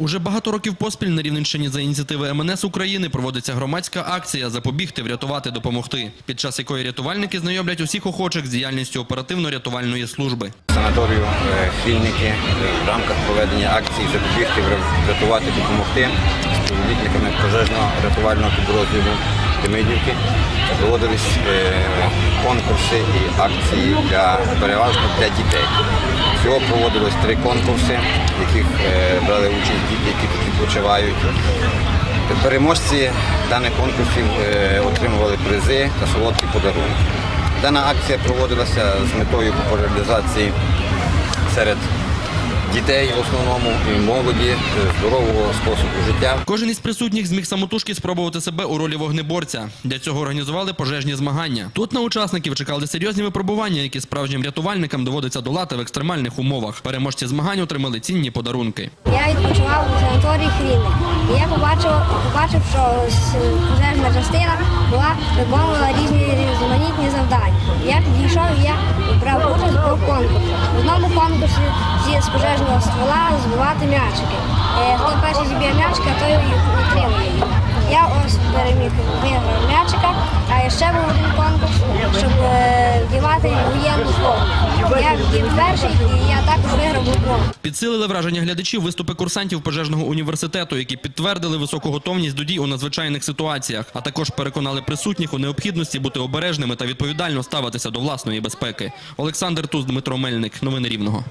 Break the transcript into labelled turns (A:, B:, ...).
A: Уже багато років поспіль на Рівненщині за ініціативи МНС України проводиться громадська акція «Запобігти, врятувати, допомогти», під час якої рятувальники знайомлять усіх охочих з діяльністю оперативно-рятувальної служби.
B: санаторію е, Хвільники е, в рамках проведення акції запобігти, вря- врятувати, допомогти з співробітниками пожежного рятувального підрозділу Демидівки проводились е, конкурси і акції для переважно для дітей. Всього проводилось три конкурси, в яких які тут відпочивають. Переможці даних конкурсів е, отримували призи та солодкі подарунки. Дана акція проводилася з метою популяризації серед дітей в основному і молоді е, здорового способу життя.
A: Кожен із присутніх зміг самотужки спробувати себе у ролі вогнеборця. Для цього організували пожежні змагання. Тут на учасників чекали серйозні випробування, які справжнім рятувальникам доводиться долати в екстремальних умовах. Переможці змагань отримали цінні подарунки.
C: Я відпочивав у санаторії. І я побачив, побачив, що пожежна частина була виконувала різні різноманітні завдання. Я підійшов і я брав участь у конкурсі. В одному конкурсі пожежного ствола збивати м'ячики. Е, Хто перший зіб'є м'ячика, той отримує. Я ось переміг виграв м'ячика, а ще був один конкурс, щоб е, вдівати воєнну форму. Я вдів перший і я також виграв футбол.
A: Підсилили враження глядачів виступи курсантів пожежного університету, які підтвердили високу готовність до дій у надзвичайних ситуаціях, а також переконали присутніх у необхідності бути обережними та відповідально ставитися до власної безпеки. Олександр Туз, Дмитро Мельник. Новини Рівного.